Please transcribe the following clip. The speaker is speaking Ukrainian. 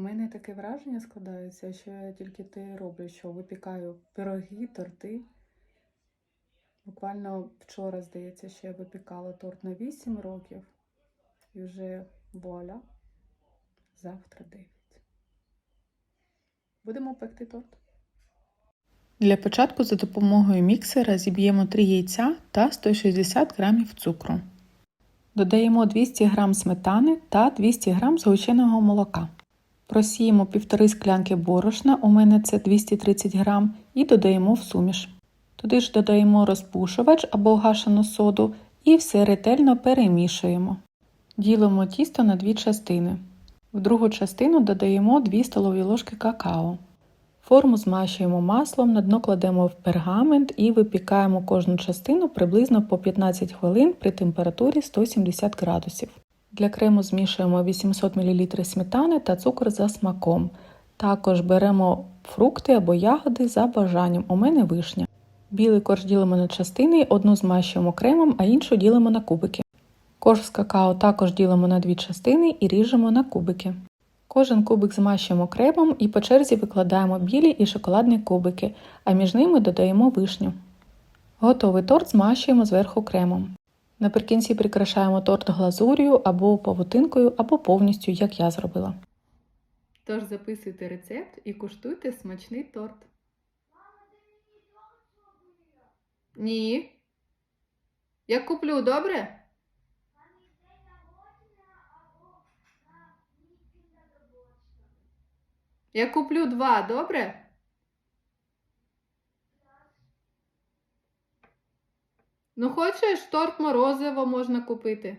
У мене таке враження складається, що я тільки те роблю, що випікаю пироги, торти. Буквально вчора, здається, що я випікала торт на 8 років. І вже вуаля. Завтра 9. Будемо пекти торт. Для початку за допомогою міксера зіб'ємо 3 яйця та 160 г цукру. Додаємо 200 г сметани та 200 г згущеного молока. Просіємо півтори склянки борошна, у мене це 230 г, і додаємо в суміш. Туди ж додаємо розпушувач або гашену соду і все ретельно перемішуємо. Ділимо тісто на дві частини. В другу частину додаємо 2 столові ложки какао. Форму змащуємо маслом, на дно кладемо в пергамент і випікаємо кожну частину приблизно по 15 хвилин при температурі 170 градусів. Для крему змішуємо 800 мл сметани та цукор за смаком. Також беремо фрукти або ягоди за бажанням. У мене вишня. Білий корж ділимо на частини, одну змащуємо кремом, а іншу ділимо на кубики. Корж з какао також ділимо на дві частини і ріжемо на кубики. Кожен кубик змащуємо кремом і по черзі викладаємо білі і шоколадні кубики, а між ними додаємо вишню. Готовий торт змащуємо зверху кремом. Наприкінці прикрашаємо торт глазур'ю або павутинкою, або повністю, як я зробила. Тож записуйте рецепт і куштуйте смачний торт. Ні. Я куплю, добре? Я куплю два, добре? Ну, хочеш, торт морозиво можна купити.